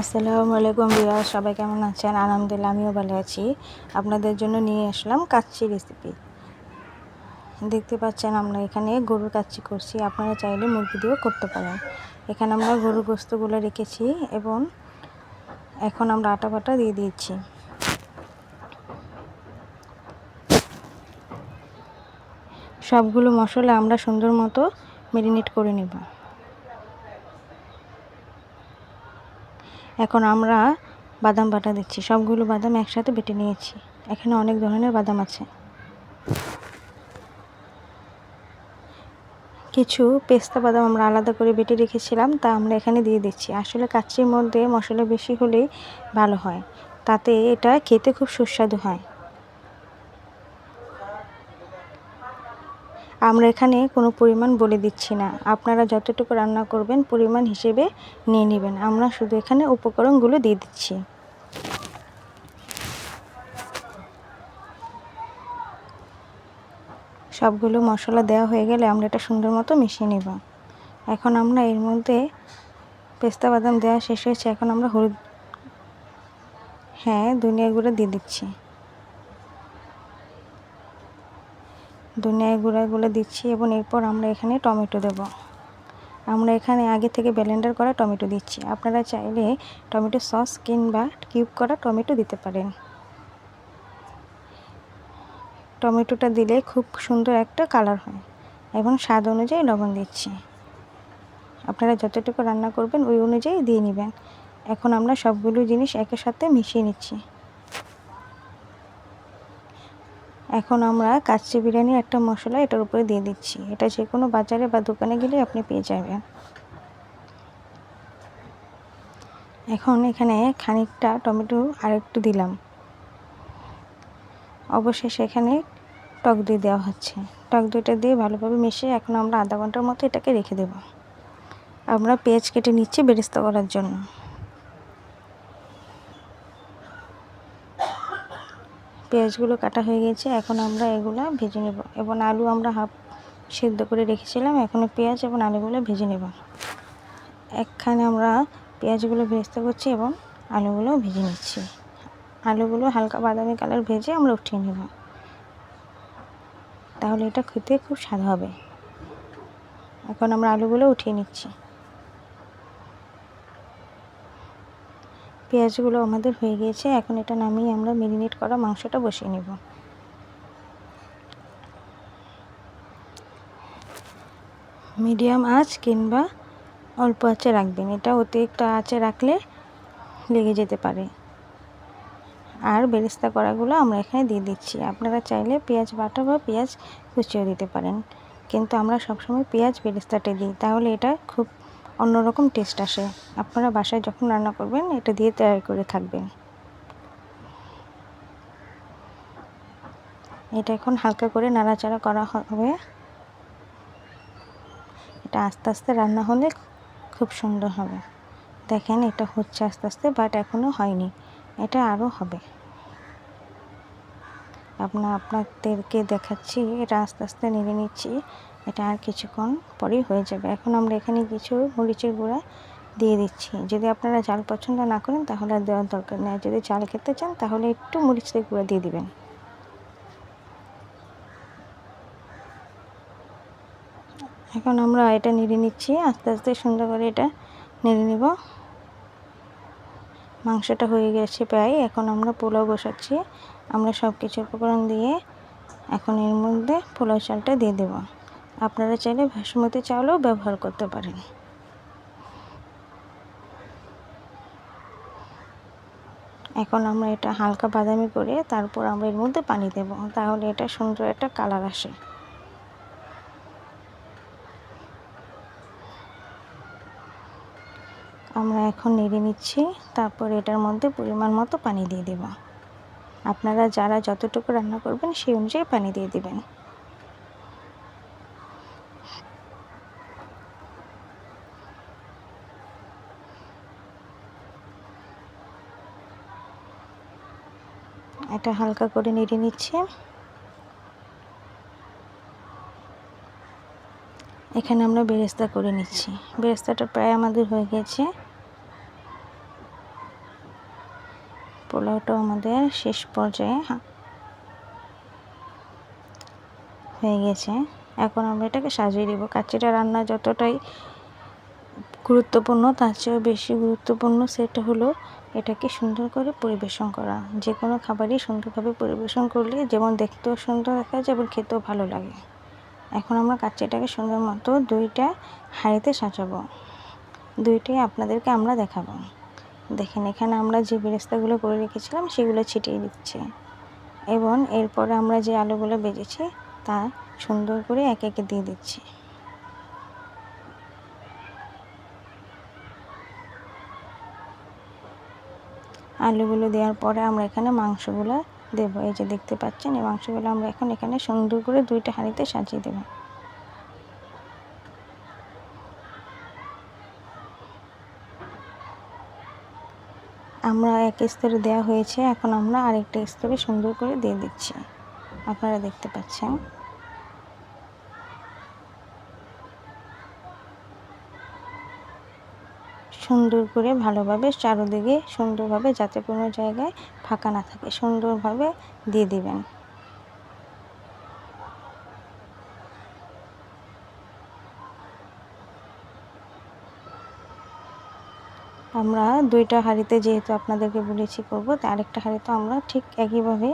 আসসালামু আলাইকুম বিয়া সবাই কেমন আছেন? আলহামদুলিল্লাহ, আমিও ভালো আছি। আপনাদের জন্য নিয়ে আসলাম কাচ্চি রেসিপি দেখতে পাচ্ছেন, আমরা এখানে গরুর কাচ্চি করছি। আপনারা চাইলে মুরগি দিয়েও করতে পারেন। এখানে আমরা গরুর গোস্তগুলো রেখেছি এবং এখন আমরা আটা বাটা দিয়ে দিয়েছি সবগুলো মশলা আমরা সুন্দর মতো মেরিনেট করে নেব। এখন আমরা বাদাম বাটা দিচ্ছি। সবগুলো বাদাম একসাথে বেটে নিয়েছি। এখানে অনেক ধরনের বাদাম আছে। কিছু পেস্তা বাদাম আমরা আলাদা করে বেটে রেখেছিলাম, তা আমরা এখানে দিয়ে দিচ্ছি। আসলে কাচ্চির মধ্যে মশলা বেশি হলেই ভালো হয়। তাতে এটা খেতে খুব সুস্বাদু হয়। আমরা এখানে কোনো পরিমাণ বলে দিচ্ছি না। আপনারা যতটুকু রান্না করবেন পরিমাণ হিসেবে নিয়ে নেবেন। আমরা শুধু এখানে উপকরণগুলো দিয়ে দিচ্ছি। সবগুলো মশলা দেওয়া হয়ে গেলে আমরা এটা সুন্দর মতো মিশিয়ে নেব। এখন আমরা এর মধ্যে পেস্তা বাদাম দেওয়া শেষ হয়েছে। এখন আমরা হলুদ হ্যাঁ ধনিয়া গুঁড়ো দিয়ে দিচ্ছি। ধনিয়া গুঁড়াগুলো দিচ্ছি এবং এরপর আমরা এখানে টমেটো দেব। আমরা এখানে আগে থেকে ব্লেন্ডার করা টমেটো দিচ্ছি। আপনারা চাইলে টমেটো সস কিংবা কিউব করা টমেটো দিতে পারেন। টমেটোটা দিলে খুব সুন্দর একটা কালার হয় এবং স্বাদ অনুযায়ী লবণ দিচ্ছি। আপনারা যতটুকু রান্না করবেন ওই অনুযায়ী দিয়ে নেবেন। এখন আমরা সবগুলো জিনিস একের সাথে মিশিয়ে নিচ্ছি। এখন আমরা কাচ্চি বিরিয়ানি একটা মশলা এটার উপরে দিয়ে দিচ্ছি। এটা যে কোনো বাজারে বা দোকানে গেলে আপনি পেয়ে যাবেন। এখন এখানে খানিকটা টমেটো আর একটু দিলাম। অবশেষে এখানে টক দই দেওয়া হচ্ছে। টক দইটা দিয়ে ভালোভাবে মিশিয়ে এখন আমরা আধা ঘণ্টার মতো এটাকে রেখে দেব। আমরা পেঁয়াজ কেটে নিচ্ছি বেরেস্তা করার জন্য। পেঁয়াজগুলো কাটা হয়ে গেছে, এখন আমরা এগুলো ভেজে নেব। এবং আলু আমরা হাফ সেদ্ধ করে রেখেছিলাম, এখন পেঁয়াজ এবং আলুগুলো ভেজে নেব। একখানে আমরা পেঁয়াজগুলো ভেজতে করছি এবং আলুগুলো ভেজে নিচ্ছি। আলুগুলো হালকা বাদামি কালার ভেজে আমরা উঠিয়ে নেব। তাহলে এটা খেতে খুব স্বাদ হবে। এখন আমরা আলুগুলো উঠিয়ে নিচ্ছি। পেঁয়াজগুলো আমাদের হয়ে গিয়েছে, এখন এটা নামিয়ে আমরা মেরিনেট করা মাংসটা বসিয়ে নেব। মিডিয়াম আঁচ কিংবা অল্প আঁচে রাখবেন, এটা অতিরিক্ত আঁচে রাখলে লেগে যেতে পারে। আর বেরেস্তা করাগুলো আমরা এখানে দিয়ে দিচ্ছি, আপনারা চাইলে পেঁয়াজ বাটা বা পেঁয়াজ কুচিও দিতে পারেন, কিন্তু আমরা সবসময় পেঁয়াজ বেরেস্তাটা দিই, তাহলে এটা খুব অন্যরকম টেস্ট আসে। আপনারা বাসায় যখন রান্না করবেন, এটা দিয়ে তৈরি করে থাকবেন। এটা এখন হালকা করে নাড়াচাড়া করা হবে। এটা আস্তে আস্তে রান্না হলে খুব সুন্দর হবে। দেখেন, এটা হচ্ছে আস্তে আস্তে বাট এখনও হয়নি। এটা আরও হবে। আপনার, আপনাদেরকে দেখাচ্ছি, এটা আস্তে আস্তে নেড়ে নিচ্ছি। এটা আর কিছুক্ষণ পরেই হয়ে যাবে। এখন আমরা এখানে কিছু মরিচের গুঁড়া দিয়ে দিচ্ছি। যদি আপনারা চাল পছন্দ না করেন তাহলে আর দেওয়ার দরকার নেই। যদি চাল খেতে চান তাহলে একটু মরিচের গুঁড়া দিয়ে দিবেন। এখন আমরা এটা নেড়ে নিচ্ছি। আস্তে আস্তে সুন্দর করে এটা নেড়ে নেব। মাংসটা হয়ে গেছে প্রায়। এখন আমরা পোলাও বসাচ্ছি। আমরা সব কিছু উপকরণ দিয়ে এখন এর মধ্যে পোলাও চালটা দিয়ে দেব। আপনারা চাইলে বাসমতি চাউলও ব্যবহার করতে পারেন। এখন আমরা এটা হালকা বাদামি করে তারপর আমরা এর মধ্যে পানি দেব। তাহলে এটা সুন্দর একটা কালার আসে। আমরা এখন নেড়ে নিচ্ছি, তারপর এটার মধ্যে পরিমাণ মতো পানি দিয়ে দেব। আপনারা যারা যতটুকু রান্না করবেন সেই অনুযায়ী পানি দিয়ে দেবেন। এটা হালকা করে নেড়ে নিচ্ছে। এখানে আমরা বেরেস্তা করে নিচ্ছি। বেরেস্তাটা প্রায় আমাদের হয়ে গেছে। পোলাওটা আমাদের শেষ পর্যায়ে হয়ে গেছে। এখন আমরা এটাকে সাজিয়ে দেবো। কাচ্চিটা রান্না যতটাই গুরুত্বপূর্ণ, তার চেয়েও বেশি গুরুত্বপূর্ণ সেটা হলো এটাকে সুন্দর করে পরিবেশন করা। যে কোনো খাবারই সুন্দরভাবে পরিবেশন করলে, যেমন দেখতেও সুন্দর দেখা যায় এবং খেতেও ভালো লাগে। এখন আমরা কাচ্চিটাকে সুন্দর মতো দুইটা হাঁড়িতে সাজাবো। দুইটাই আপনাদেরকে আমরা দেখাবো। দেখেন, এখানে আমরা যে বেরেস্তাগুলো করে রেখেছিলাম, সেগুলো ছিটিয়ে দিচ্ছি। এবং এরপরে আমরা যে আলুগুলো বেজেছি, তা সুন্দর করে একে একে দিয়ে দিচ্ছি। আলুগুলো দেওয়ার পরে আমরা এখানে মাংসগুলো দেবো। এই যে দেখতে পাচ্ছেন, এই মাংসগুলো আমরা এখন এখানে সুন্দর করে দুইটা হাঁড়িতে সাজিয়ে দেবো। আমরা এক স্তরে দেওয়া হয়েছে, এখন আমরা আরেকটা স্তরে সুন্দর করে দিয়ে দিচ্ছি। আপনারা দেখতে পাচ্ছেন। সুন্দর করে ভালোভাবে চারোদিকে সুন্দরভাবে যাতে কোনো জায়গায় ফাঁকা না থাকে, সুন্দরভাবে দিয়ে দিবেন। আমরা দুইটা হাঁড়িতে যেহেতু আপনাদেরকে বলেছি করব, তো আরেকটা হাঁড়িতে আমরা ঠিক একইভাবে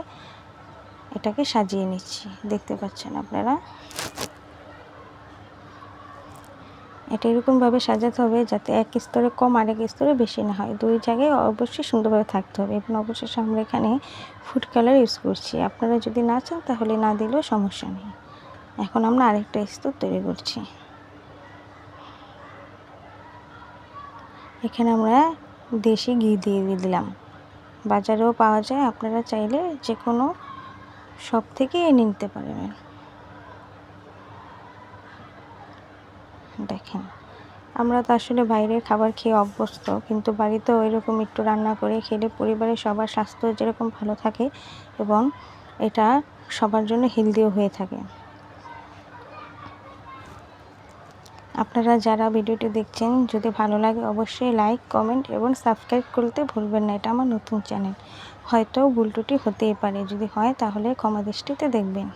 এটাকে সাজিয়ে নিচ্ছি। দেখতে পাচ্ছেন আপনারা? এটা এরকমভাবে সাজাতে হবে যাতে এক স্তরে কম আরেক স্তরে বেশি না হয়। দুই জায়গায় অবশ্যই সুন্দরভাবে থাকতে হবে এবং অবশেষে আমরা এখানে ফুড কালার ইউজ করছি। আপনারা যদি না চান তাহলে না দিলেও সমস্যা নেই। এখন আমরা আরেকটা স্তর তৈরি করছি। এখানে আমরা দেশি ঘি দিয়ে দিলাম। বাজারেও পাওয়া যায়, আপনারা চাইলে যে কোনো সব থেকে নিতে পারবেন। দেখেন। আমরা তো আসলে বাইরের খাবার খেয়ে অভ্যস্ত, কিন্তু বাড়িতেও এরকম একটু রান্না করে খেলে পরিবারের সবার স্বাস্থ্য যেরকম ভালো থাকে এবং এটা সবার জন্য হেলদিও হয়ে থাকে। আপনারা যারা ভিডিওটি দেখছেন, যদি ভালো লাগে অবশ্যই লাইক কমেন্ট এবং সাবস্ক্রাইব করতে ভুলবেন না, এটা আমার নতুন চ্যানেল হয়তো ভুলটুটি হতেই পারে, যদি হয় তাহলে ক্ষমা দৃষ্টিতে দেখবেন।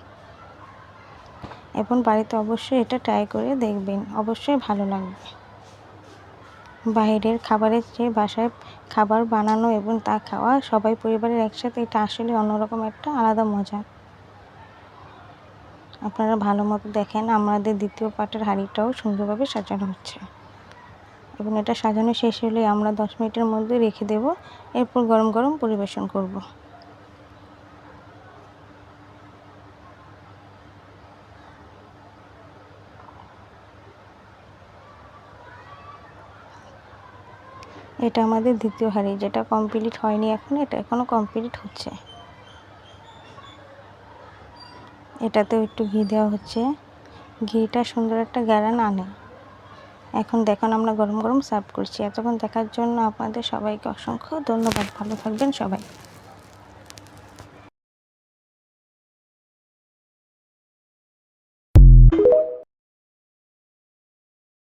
এবং বাড়িতে অবশ্যই এটা ট্রাই করে দেখবেন। অবশ্যই ভালো লাগবে। বাইরের খাবারের চেয়ে বাসায় খাবার বানানো এবং তা খাওয়া, সবাই পরিবারের একসাথে, এটা আসলে অন্যরকম একটা আলাদা মজা। আপনারা ভালো মতো দেখেন, আমাদের দ্বিতীয় পাটের হাঁড়িটাও সুন্দরভাবে সাজানো হচ্ছে। এবং এটা সাজানো শেষ হলে আমরা দশ মিনিটের মধ্যে রেখে দেব। এরপর গরম গরম পরিবেশন করব। এটা আমাদের দ্বিতীয় হাড়ি, যেটা কমপ্লিট হয়নি এখন, এটা এখনও কমপ্লিট হচ্ছে। এটাতেও একটু ঘি দেওয়া হচ্ছে। ঘিটা সুন্দর একটা গ্যারান আনে এখন দেখুন আমরা গরম গরম সার্ভ করছি। এতক্ষণ দেখার জন্য আপনাদের সবাইকে অসংখ্য ধন্যবাদ। ভালো থাকবেন সবাই।